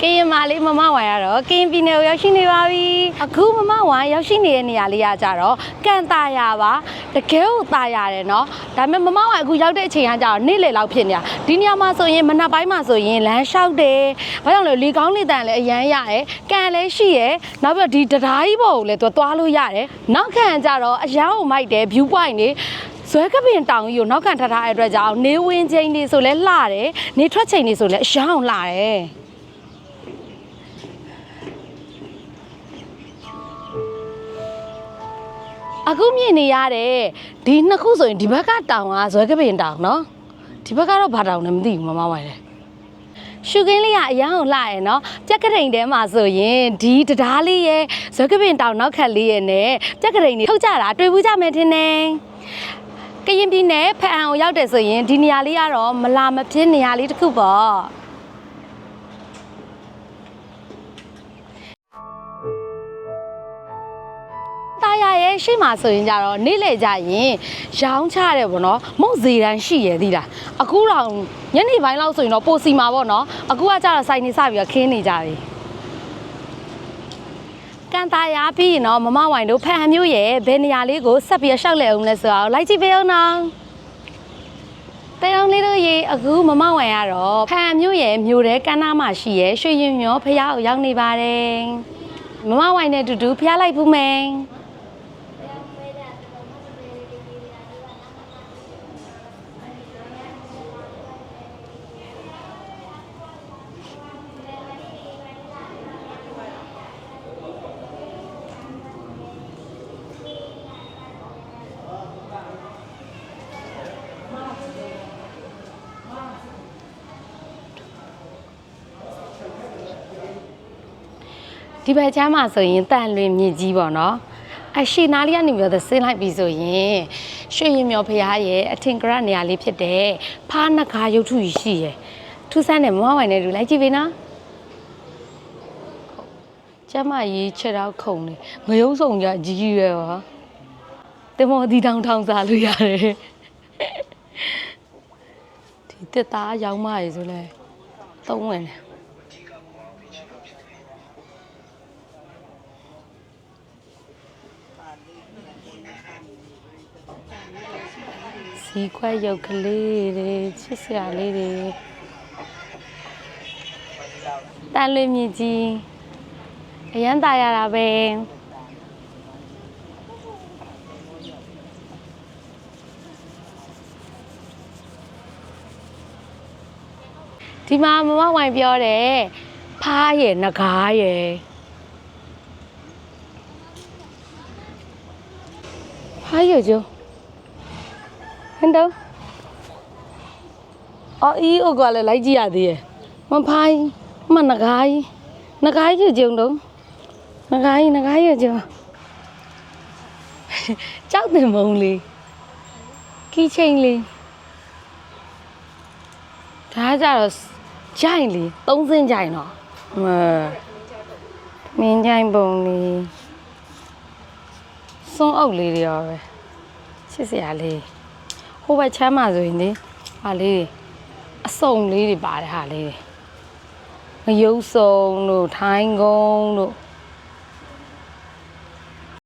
ကရင်မလေးမမဝိုင်ကတော့ကရင်ပြည်နယ်ကိုရောက်ရှိနေပါပြီအခုမမဝိုင်ရောက်ရှိနေတဲ့နေရာလေးကကြတော့ကန်တာယာပါတကယ်ကိုတာရတယ်เนาะဒါပေမဲ့မမဝိုင်အခုရောက်တဲ့အချိန်ကကြတော့နေ့လယ်လောက်ဖြစ်နေတာဒီနေရာမှာဆိုရင်မနက်ပိုင်းမှာဆိုရင်လမ်းလျှောက်တယ်ဘာကြောင့်လဲလေကောင်းလေတန်လည်းအရန်ရတယ်ကန်လည်းရှိရယ်နောက်ပြီးတော့ဒီတရားကြီးပေါ်ကိုလည်းသူသွားလို့ရတယ်နောက်ခံကြတော့အရန်ကိုမိုက်တယ် view point နေဇွဲကပင်တောင်ကြီးကိုနောက်ခံထထားတဲ့အတွက်ကြောင့်နေဝင်ချိန်တွေဆိုလဲလှတယ်နေထွက်ချိန်တွေဆိုလဲအရန်အောင်လှတယ် အခုမြင်နေရတဲ့ဒီနှစ်ခုဆိုရင်ဒီဘက်ကတောင်ကဇွဲကပင်တောင်เนาะဒီဘက်ကတော့ဘာတောင်လဲမသိဘူးမမဝိုင်လေရှုခင်းလေးကအရန်ကိုလှရဲเนาะပြက်ကရိန်ထဲမှာဆိုရင်ဒီတရားလေးရဲ့ဇွဲကပင်တောင်နောက်ခက်လေးရဲ့နဲ့ပြက်ကရိန်တွေထုတ်ကြတာတွေ့ဘူးကြမယ်ထင်တယ်ကရင်ပြည်နယ်ဖအံကိုရောက်တယ်ဆိုရင်ဒီနေရာလေးကတော့မလာမဖြစ်နေရာလေးတစ်ခုပေါ့ တာယာရဲ့ရှေ့မှာဆိုရင်ကြတော့နေ့လေကြရင်ရောင်းချတယ်ပေါ့နော်မုတ်ဇေတန်းရှိရသေးလားအခုတော့ညနေပိုင်းလောက်ဆိုရင်တော့ပိုစီမှာပေါ့နော်အခုကကြတော့စိုက်နေစပြီးတော့ခင်းနေကြပြီကန်တာယာပြီးရင်တော့မမဝိုင်တို့ဖန်ဟန်မျိုးရဲ့ဘယ်နေရာလေးကိုဆက်ပြီးတော့ရှောက်လဲအောင်လဲဆိုတော့လိုက်ကြည့်ပေးအောင်နော်တဲအောင်လေးတို့ရေအခုမမဝိုင်ကတော့ဖန်ဟန်မျိုးရဲ့မျိုးတဲ့ကန်းနာမှာရှိရဲ့ရွှေရင်မျောဖះကိုရောက်နေပါတယ်မမဝိုင်နဲ့အတူတူဖះလိုက်ဘူးမယ် ဒီဘက်ချမ်းမှာဆိုရင်တန်လွင်မြင့်ကြီးပေါ့နော်အရှိနာလေးကနေပြီးတော့ဆင်းလိုက်ပြီဆိုရင်ရွှေရင်မျောဖရားရဲ့အထင်ကရနေရာလေးဖြစ်တဲ့ဖားနဂါရုပ်ထုကြီးရှိရယ်ထူးဆန်းတယ်မမဝိုင်နဲ့တူလိုက်ကြည့်ပေးနော်ကျမရေးချက်တော့ခုံနေငရုံးစုံကြကြီးကြီးရွယ်ပါတင်မောဒီတောင်ထောင်စားလို့ရတယ်ဒီတက်သားရောင်းမရည်ဆိုလဲသုံးဝင်တယ် စီခွက်ရုပ်ကလေးတွေချစ်စရာလေးတွေတန်လွင်မြင့်ကြီးအရန်ตายရတာပဲဒီမှာမမဝိုင်ပြောတယ်ဖားရယ်ငကားရယ်ဖားရယ်ကျိုး ဟန်တော့အော်အီးအိုကလည်းလိုက်ကြည့်ရသေးရဲ့မဖိုင်းမနဂိုင်းနဂိုင်းကြကြုံတော့နဂိုင်းနဂိုင်းရကြုံကြောက်တယ်မုံလေးခီးချင်းလေးဒါကြတော့ကြိုင်လေးသုံးစင်းကြိုင်တော့မမင်းကြိုင်ပုံလေးစွန်းအုပ်လေးတွေရောပဲချစ်စရာလေး ဟိုဘက်ချမ်းမှာဆိုရင်လေဟာလေးတွေအစုံလေးတွေပါတယ်ဟာလေးတွေငရုပ်စုံတို့ထိုင်းကုန်းတို့